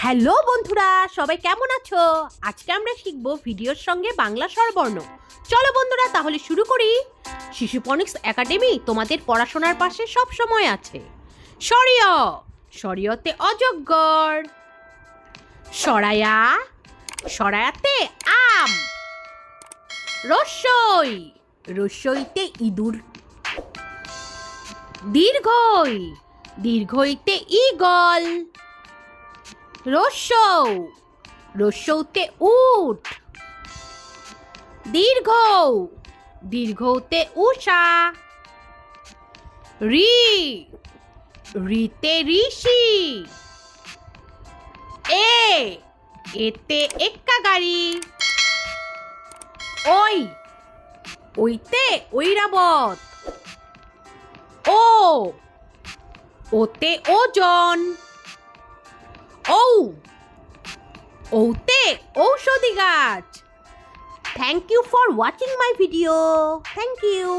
Hello বন্ধুরা, সবাই কেমন আছো? আজকে আমরা শিখব ভিডিওর সঙ্গে বাংলা স্বরবর্ণ। চলো বন্ধুরা, তাহলে শুরু করি। শিশুপনিক্স একাডেমি তোমাদের পড়াশোনার পাশে সব সময় আছে। সরিয় সরিয়তে অজগর। সরায়া। সরায়াতে আম। রসই। রসইতে ইঁদুর। দীর্ঘই। দীর্ঘইতে ইগল রস্যৌ রস্যৌতে উট। দীর্ঘ দীর্ঘতে উষা। রি। রিতে ঋষি। এ। এতে এক্কা গাড়ি। ওই। ওইতে ঐরাবত। ও। ওতে ওজন। ওতে ঔষধি গাছ thank you for watching my video thank you